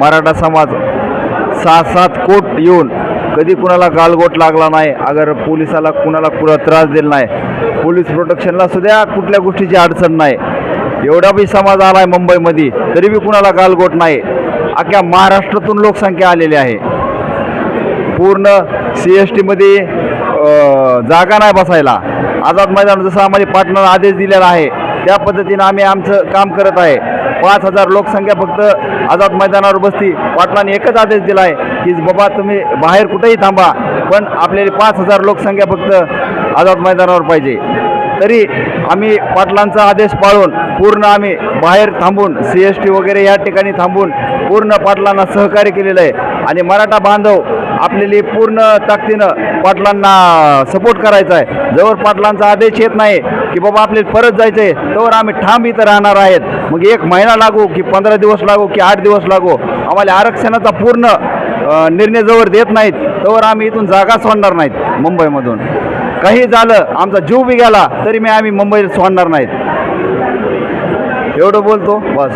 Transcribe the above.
मराठा समाज सहा सात कोट येऊन कधी कुणाला गालगोट लागला नाही अगर पोलिसाला कुणाला कुणा त्रास दिला नाही पोलीस प्रोटेक्शनला सुद्धा कुठल्या गोष्टीची अडचण नाही. एवढा बी समाज आहे मुंबईमध्ये तरी बी कुणाला गालगोट नाही. अख्ख्या महाराष्ट्रातून लोकसंख्या आलेली आहे. पूर्ण सी एस टीमध्ये जागा नाही बसायला. आझाद मैदान जसं आम्हाला पाटणाला आदेश दिलेला आहे. त्या पद्धतीनं आम्ही आमचं काम करत आहे. पाच हजार लोकसंख्या फक्त आझाद मैदानावर बसती. पाटलांनी एकच आदेश दिला आहे की बाबा तुम्ही बाहेर कुठेही थांबा पण आपल्याला पाच हजार लोकसंख्या फक्त आझाद मैदानावर पाहिजे. तरी आम्ही पाटलांचा आदेश पाळून पूर्ण आम्ही बाहेर थांबून सी एस टी वगैरे या ठिकाणी थांबून पूर्ण पाटलांना सहकार्य केलेलं आहे. आणि मराठा बांधव आपल्याला पूर्ण ताकदीनं पाटलांना सपोर्ट करायचा आहे. जवळ पाटलांचा आदेश येत नाही की बाबा आपल्याला परत जायचं आहे तोवर आम्ही ठाम इथं राहणार आहेत. मग एक महिना लागू की पंधरा दिवस लागू की आठ दिवस लागू आम्हाला आरक्षणाचा पूर्ण निर्णय जवळ देत नाहीत तोवर आम्ही इथून जागा सोडणार नाहीत मुंबईमधून. काही झालं आमचा जीव बी गेला तरी मी आम्ही मुंबईत सोडणार नाहीत. एवढं बोलतो बस.